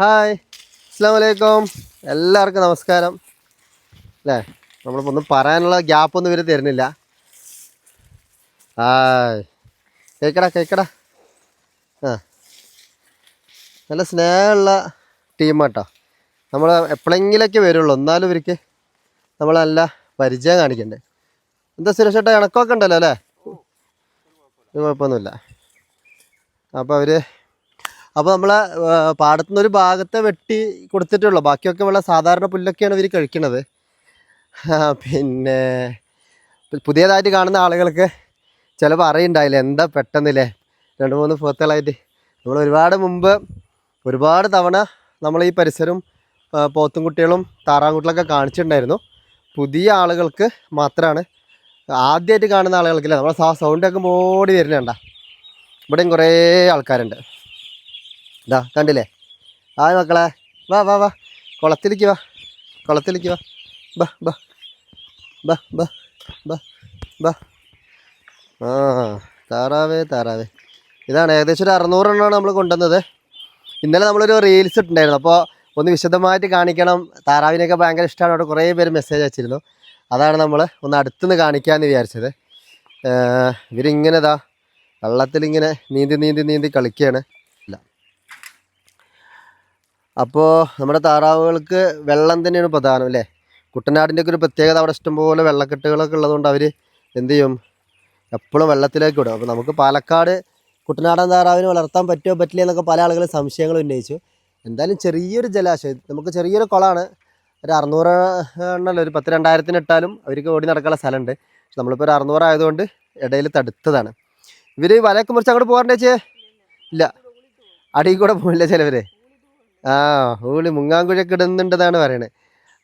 Hi. അസ്സാമലൈക്കും എല്ലാവർക്കും നമസ്കാരം. അല്ലേ? നമ്മളിപ്പോൾ ഒന്നും പറയാനുള്ള ഗ്യാപ്പൊന്നും ഇവർ തരുന്നില്ല. ഹായ്. കേക്കടാ കേക്കടാ. ആ. നല്ല സ്നേഹമുള്ള ടീമാട്ടോ. നമ്മൾ എപ്പോഴെങ്കിലൊക്കെ വരുള്ളൂ. എന്നാലും ഇവർക്ക് നമ്മൾ നല്ല പരിചയം കാണിക്കണ്ടേ. എന്താ സുരക്ഷേട്ടാ ഇണക്കമൊക്കെ ഉണ്ടല്ലോ അല്ലേ? കുഴപ്പമൊന്നുമില്ല. അപ്പോൾ അവർ അപ്പോൾ നമ്മൾ പാടത്തുനിന്ന് ഒരു ഭാഗത്തെ വെട്ടി കൊടുത്തിട്ടുള്ളൂ ബാക്കിയൊക്കെ ഉള്ള സാധാരണ പുല്ലൊക്കെയാണ് ഇവർ കഴിക്കുന്നത് പിന്നെ പുതിയതായിട്ട് കാണുന്ന ആളുകൾക്ക് ചിലപ്പോൾ അറിയുണ്ടായില്ല? എന്താ പെട്ടെന്നില്ലേ? രണ്ട് മൂന്ന് പോത്തുകളായിട്ട് നമ്മൾ ഒരുപാട് മുമ്പ് ഒരുപാട് തവണ നമ്മൾ ഈ പരിസരം പോത്തും കുട്ടികളും താറാങ്കുട്ടികളൊക്കെ കാണിച്ചിട്ടുണ്ടായിരുന്നു. പുതിയ ആളുകൾക്ക് മാത്രമാണ് ആദ്യമായിട്ട് കാണുന്ന ആളുകൾക്കില്ല. നമ്മൾ സൗണ്ട് സൗണ്ടൊക്കെ ഓടി ഇവിടെയും കുറേ ആൾക്കാരുണ്ട്. ഇതാ കണ്ടില്ലേ? ആ മക്കളെ വാ വാ വാ. കുളത്തിലേക്ക് വാ കുളത്തിലേക്ക് വാ. ബാ ബാ. ബാ ബാ ബാ ബാ. ആ താറാവേ താറാവേ. ഇതാണ് ഏകദേശം ഒരു അറുന്നൂറെണ്ണമാണ് നമ്മൾ കൊണ്ടുവന്നത്. ഇന്നലെ നമ്മളൊരു റീൽസ് ഇട്ടുണ്ടായിരുന്നു അപ്പോൾ ഒന്ന് വിശദമായിട്ട് കാണിക്കണം. താറാവിനെയൊക്കെ ഭയങ്കര ഇഷ്ടമാണ്. അവിടെ കുറേ പേര് മെസ്സേജ് അയച്ചിരുന്നു. അതാണ് നമ്മൾ ഒന്ന് അടുത്തുനിന്ന് കാണിക്കാമെന്ന് വിചാരിച്ചത്. ഇവരിങ്ങനെ ഇതാ വെള്ളത്തിലിങ്ങനെ നീന്തി നീന്തി നീന്തി കളിക്കുകയാണ് അപ്പോൾ നമ്മുടെ താറാവുകൾക്ക് വെള്ളം തന്നെയാണ് പ്രധാനം അല്ലേ? കുട്ടനാടിന്റെ ഒക്കെ ഒരു പ്രത്യേകത അവിടെ ഇഷ്ടംപോലെ വെള്ളക്കെട്ടുകളൊക്കെ ഉള്ളതുകൊണ്ട് അവർ എന്ത് ചെയ്യും? എപ്പോഴും വെള്ളത്തിലേക്ക് വിടും. അപ്പോൾ നമുക്ക് പാലക്കാട് കുട്ടനാടൻ താറാവിനെ വളർത്താൻ പറ്റുമോ പറ്റില്ല എന്നൊക്കെ പല ആളുകളും സംശയങ്ങൾ ഉന്നയിച്ചു. എന്തായാലും ചെറിയൊരു ജലാശയം നമുക്ക് ചെറിയൊരു കുളമാണ്. ഒരു അറുന്നൂറ് എണ്ണല്ലോ ഒരു പത്ത് രണ്ടായിരത്തിന് ഇട്ടാലും അവർക്ക് ഓടി നടക്കാനുള്ള സ്ഥലമുണ്ട്. പക്ഷെ നമ്മളിപ്പോൾ ഒരു അറുന്നൂറ് ആയതുകൊണ്ട് ഇടയിൽ തടുത്തതാണ്. ഇവർ വലയൊക്കെ മുറിച്ച് അങ്ങോട്ട് പോകാറുണ്ട് ചേ ഇല്ല. അടിയിൽ കൂടെ പോകില്ല ചിലവർ ആ ഹൂളി മുങ്ങാങ്കുഴൊക്കെ ഇടുന്നുണ്ടെന്നാണ് പറയണത്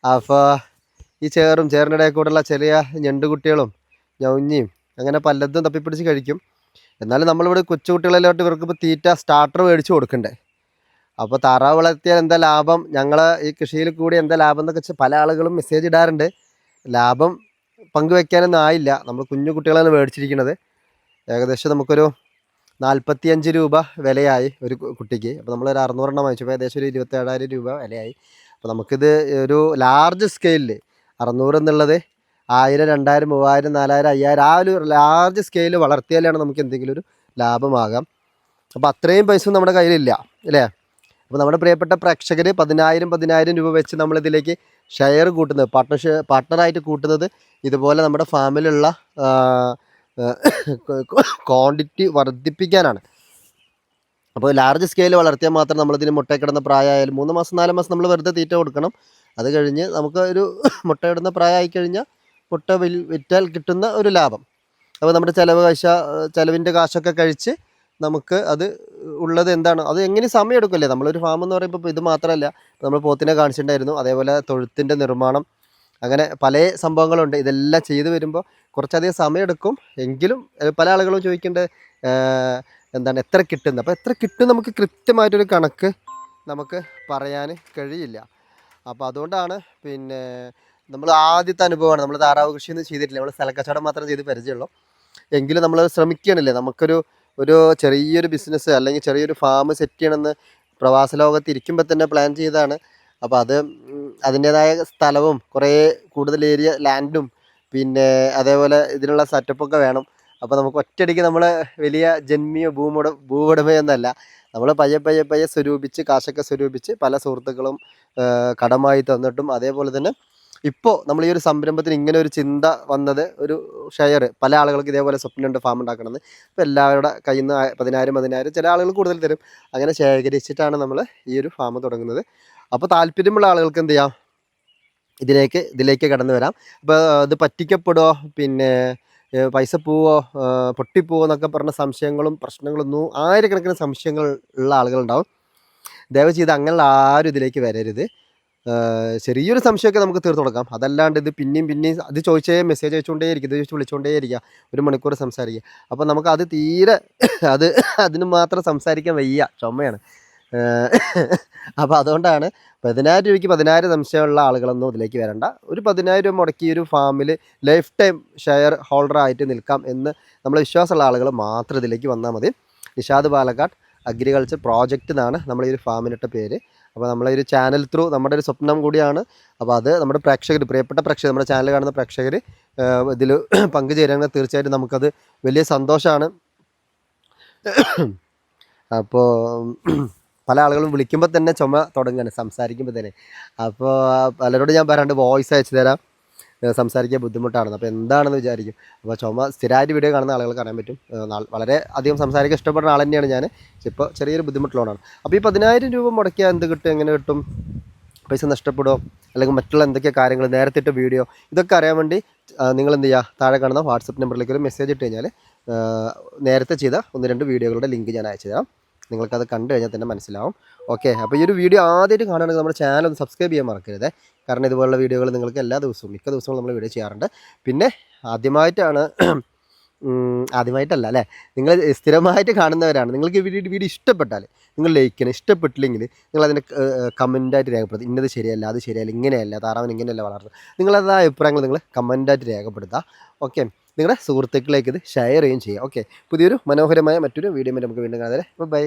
അപ്പോൾ ഈ ചേറും ചേറിന്റെ കൂടെയുള്ള ചെറിയ ഞണ്ടുകുട്ടികളും ഞൗഞ്ഞിയും അങ്ങനെ പലതും തപ്പിപ്പിടിച്ച് കഴിക്കും. എന്നാലും നമ്മളിവിടെ കൊച്ചുകുട്ടികളിലോട്ട് ഇവർക്ക് ഇപ്പോൾ തീറ്റ സ്റ്റാർട്ടർ മേടിച്ച് കൊടുക്കണ്ടേ? അപ്പോൾ താറാവ് വളർത്തിയാൽ എന്താ ലാഭം? ഞങ്ങൾ ഈ കൃഷിയിൽ കൂടി എന്താ ലാഭം എന്നൊക്കെ പല ആളുകളും മെസ്സേജ് ഇടാറുണ്ട്. ലാഭം പങ്കുവെക്കാനൊന്നും ആയില്ല. നമ്മൾ കുഞ്ഞു കുട്ടികളാണ് മേടിച്ചിരിക്കുന്നത്. ഏകദേശം നമുക്കൊരു നാൽപ്പത്തിയഞ്ച് രൂപ വിലയായി ഒരു കുട്ടിക്ക്. അപ്പോൾ നമ്മളൊരു അറുന്നൂറെണ്ണം വാങ്ങിച്ചപ്പോൾ ഏകദേശം ഒരു ഇരുപത്തേഴായിരം രൂപ വിലയായി. അപ്പോൾ നമുക്കിത് ഒരു ലാർജ് സ്കെയിലിൽ അറുന്നൂറ് എന്നുള്ളത് ആയിരം രണ്ടായിരം മൂവായിരം നാലായിരം അയ്യായിരം ആ ഒരു ലാർജ് സ്കെയിലിൽ വളർത്തിയാലാണ് നമുക്ക് എന്തെങ്കിലും ഒരു ലാഭമാകാം. അപ്പോൾ അത്രയും പൈസ നമ്മുടെ കയ്യിലില്ല അല്ലേ? അപ്പോൾ നമ്മുടെ പ്രിയപ്പെട്ട പ്രേക്ഷകർ പതിനായിരം പതിനായിരം രൂപ വെച്ച് നമ്മളിതിലേക്ക് ഷെയർ കൂട്ടുന്നത് പാർട്ണർഷിപ്പ് പാർട്ട്ണറായിട്ട് കൂട്ടുന്നത് ഇതുപോലെ നമ്മുടെ ഫാമിലുള്ള ക്വാണ്ടിറ്റി വർദ്ധിപ്പിക്കാനാണ്. അപ്പോൾ ലാർജ് സ്കെയിൽ വളർത്തിയാൽ മാത്രം നമ്മളിതിന് മുട്ടയിക്കിടുന്ന പ്രായമായാലും മൂന്ന് മാസം നാല് മാസം നമ്മൾ വെറുതെ തീറ്റ കൊടുക്കണം. അത് കഴിഞ്ഞ് നമുക്ക് ഒരു മുട്ടയിടുന്ന പ്രായമായി കഴിഞ്ഞാൽ മുട്ട വിൽ വിറ്റാൽ കിട്ടുന്ന ഒരു ലാഭം. അപ്പോൾ നമ്മുടെ ചിലവ് കാശ ചിലവിന്റെ കാശൊക്കെ കഴിച്ച് നമുക്ക് അത് ഉള്ളത് എന്താണ്? അത് എങ്ങനെ സമയം എടുക്കില്ലേ നമ്മളൊരു ഫാം എന്ന് പറയുമ്പോൾ ഇത് മാത്രമല്ല നമ്മൾ പോത്തിനെ കാണിച്ചിട്ടുണ്ടായിരുന്നു. അതേപോലെ തൊഴുത്തിന്റെ നിർമ്മാണം അങ്ങനെ പല സംഭവങ്ങളുണ്ട്. ഇതെല്ലാം ചെയ്തു വരുമ്പോൾ കുറച്ചധികം സമയമെടുക്കും. എങ്കിലും പല ആളുകളും ചോദിക്കേണ്ടത് എന്താണ് എത്ര കിട്ടുന്നത് അപ്പോൾ എത്ര കിട്ടും നമുക്ക് കൃത്യമായിട്ടൊരു കണക്ക് നമുക്ക് പറയാൻ കഴിയില്ല. അപ്പോൾ അതുകൊണ്ടാണ് പിന്നെ നമ്മൾ ആദ്യത്തെ അനുഭവമാണ്. നമ്മൾ താറാവ് കൃഷിയൊന്നും ചെയ്തിട്ടില്ല. നമ്മൾ സ്ഥലക്കച്ചവടം മാത്രം ചെയ്ത് പരിചയമുള്ളൂ. എങ്കിലും നമ്മൾ ശ്രമിക്കണില്ലേ? നമുക്കൊരു ഒരു ചെറിയൊരു ബിസിനസ് അല്ലെങ്കിൽ ചെറിയൊരു ഫാം സെറ്റ് ചെയ്യണമെന്ന് പ്രവാസ ലോകത്ത് ഇരിക്കുമ്പോൾ തന്നെ പ്ലാൻ ചെയ്തതാണ്. അപ്പോൾ അത് അതിന്റേതായ സ്ഥലവും കുറേ കൂടുതൽ ഏരിയ ലാൻഡും പിന്നെ അതേപോലെ ഇതിനുള്ള സെറ്റപ്പൊക്കെ വേണം. അപ്പോൾ നമുക്ക് ഒറ്റയടിക്ക് നമ്മൾ വലിയ ജന്മിയോ ഭൂമുട ഭൂവുടമയൊന്നല്ല നമ്മൾ പയ്യെ പയ്യെ പയ്യെ സ്വരൂപിച്ച് കാശൊക്കെ സ്വരൂപിച്ച് പല സുഹൃത്തുക്കളും കടമായി തന്നിട്ടും അതേപോലെ തന്നെ ഇപ്പോൾ നമ്മൾ ഈ ഒരു സംരംഭത്തിന് ഇങ്ങനെ ഒരു ചിന്ത വന്നത് ഒരു ഷെയർ പല ആളുകൾക്ക് ഇതേപോലെ സ്വപ്നമുണ്ട് ഫാം ഉണ്ടാക്കണമെന്ന്. അപ്പോൾ എല്ലാവരുടെ കയ്യിൽ നിന്ന് പതിനായിരം പതിനായിരം ചില ആളുകൾ കൂടുതൽ തരും. അങ്ങനെ ശേഖരിച്ചിട്ടാണ് നമ്മൾ ഈ ഒരു ഫാം തുടങ്ങുന്നത്. അപ്പോൾ താല്പര്യമുള്ള ആളുകൾക്ക് എന്ത് ചെയ്യാം? ഇതിലേക്ക് ഇതിലേക്ക് കടന്നു വരാം. അപ്പോൾ ഇത് പറ്റിക്കപ്പെടുമോ പിന്നെ പൈസ പോവോ? പൊട്ടിപ്പോവോ എന്നൊക്കെ പറഞ്ഞ സംശയങ്ങളും പ്രശ്നങ്ങളൊന്നും ആയിരക്കണക്കിന് സംശയങ്ങൾ ഉള്ള ആളുകളുണ്ടാവും. ദയവ് ചെയ്ത് അങ്ങനെയുള്ള ആരും ഇതിലേക്ക് വരരുത്. ചെറിയൊരു സംശയമൊക്കെ നമുക്ക് തീർത്തു കൊടുക്കാം. അതല്ലാണ്ട് ഇത് പിന്നെയും പിന്നെയും അത് ചോദിച്ചേ മെസ്സേജ് അയച്ചുകൊണ്ടേ ഇരിക്കും. ഇത് ചോദിച്ച് വിളിച്ചുകൊണ്ടേ ഇരിക്കുക. ഒരു മണിക്കൂർ സംസാരിക്കുക. അപ്പോൾ നമുക്ക് അത് തീരെ അത് അതിന് മാത്രം സംസാരിക്കാൻ വയ്യ. ചുമയാണ്. അപ്പോൾ അതുകൊണ്ടാണ് പതിനായിരം രൂപയ്ക്ക് പതിനായിരം സംശയമുള്ള ആളുകളൊന്നും ഇതിലേക്ക് വരണ്ട. ഒരു പതിനായിരം രൂപ മുടക്കി ഒരു ഫാമിൽ ലൈഫ് ടൈം ഷെയർ ഹോൾഡർ ആയിട്ട് നിൽക്കാം എന്ന് നമ്മൾ വിശ്വാസമുള്ള ആളുകൾ മാത്രം ഇതിലേക്ക് വന്നാൽ മതി. നിഷാദ് പാലക്കാട് അഗ്രികൾച്ചർ പ്രോജക്റ്റ് എന്നാണ് നമ്മൾ ഈ ഒരു ഫാമിനിട്ട പേര്. അപ്പോൾ നമ്മളെ ഒരു ചാനൽ ത്രൂ നമ്മുടെ ഒരു സ്വപ്നം കൂടിയാണ്. അപ്പോൾ അത് നമ്മുടെ പ്രേക്ഷകർ പ്രിയപ്പെട്ട പ്രേക്ഷകർ നമ്മുടെ ചാനൽ കാണുന്ന പ്രേക്ഷകർ ഇതിൽ പങ്കുചേരുകയാണെങ്കിൽ തീർച്ചയായിട്ടും നമുക്കത് വലിയ സന്തോഷമാണ്. അപ്പോൾ പല ആളുകളും വിളിക്കുമ്പോൾ തന്നെ ചുമ തുടങ്ങുകയാണ് സംസാരിക്കുമ്പോൾ തന്നെ. അപ്പോൾ പലരോട് ഞാൻ പറയാണ്ട് വോയിസ് അയച്ചു തരാം സംസാരിക്കാൻ ബുദ്ധിമുട്ടാണ് അപ്പോൾ എന്താണെന്ന് വിചാരിക്കും. അപ്പോൾ ചുമ സ്ഥിരമായിട്ട് വീഡിയോ കാണുന്ന ആളുകൾ കാണാൻ പറ്റും. വളരെ അധികം സംസാരിക്കാൻ ഇഷ്ടപ്പെടുന്ന ആൾ തന്നെയാണ് ഞാൻ. ഇപ്പോൾ ചെറിയൊരു ബുദ്ധിമുട്ടുള്ളതാണ് അപ്പോൾ ഈ പതിനായിരം രൂപ മുടക്കിയാൽ എന്ത് കിട്ടും? എങ്ങനെ കിട്ടും? പൈസ നഷ്ടപ്പെടുമോ അല്ലെങ്കിൽ മറ്റുള്ള എന്തൊക്കെ കാര്യങ്ങൾ? നേരത്തെ ഇട്ട വീഡിയോ ഇതൊക്കെ അറിയാൻ വേണ്ടി നിങ്ങൾ എന്ത് ചെയ്യുക താഴെ കാണുന്ന വാട്സപ്പ് നമ്പറിലേക്ക് ഒരു മെസ്സേജ് ഇട്ട് കഴിഞ്ഞാൽ നേരത്തെ ചെയ്ത ഒന്ന് രണ്ട് വീഡിയോകളുടെ ലിങ്ക് ഞാൻ അയച്ചു തരാം. നിങ്ങൾക്കത് കണ്ടു കഴിഞ്ഞാൽ തന്നെ മനസ്സിലാവും. ഓക്കെ അപ്പോൾ ഈ ഒരു വീഡിയോ ആദ്യമായിട്ട് കാണുകയാണെങ്കിൽ നമ്മുടെ ചാനൽ ഒന്ന് സബ്സ്ക്രൈബ് ചെയ്യാൻ മറക്കരുത്. കാരണം ഇതുപോലുള്ള വീഡിയോകൾ നിങ്ങൾക്ക് എല്ലാ ദിവസവും മിക്ക ദിവസവും നമ്മൾ വീഡിയോ ചെയ്യാറുണ്ട്. പിന്നെ ആദ്യമായിട്ടാണ് ആദ്യമായിട്ടല്ല അല്ലേ? നിങ്ങൾ സ്ഥിരമായിട്ട് കാണുന്നവരാണ്. നിങ്ങൾക്ക് ഈ വീഡിയോ വീഡിയോ ഇഷ്ടപ്പെട്ടാൽ നിങ്ങൾ ലൈക്ക് ചെയ്യണം. ഇഷ്ടപ്പെട്ടില്ലെങ്കിൽ നിങ്ങൾ അതിന്റെ കമന്റായിട്ട് രേഖപ്പെടുത്തുക. ഇന്നത് ശരിയല്ല അത് ശരിയല്ല ഇങ്ങനെയല്ല താറാവൻ ഇങ്ങനെയല്ല വളർന്നത് നിങ്ങളത് ആ അഭിപ്രായങ്ങൾ നിങ്ങൾ കമന്റായിട്ട് രേഖപ്പെടുത്തുക. ഓക്കെ നിങ്ങളുടെ സുഹൃത്തുക്കളിലേക്ക് ഇത് ഷെയർ ചെയ്യുകയും ചെയ്യുക ഓക്കെ പുതിയൊരു മനോഹരമായ മറ്റൊരു വീഡിയോ നമുക്ക് വീണ്ടും കാണാതെ ബൈ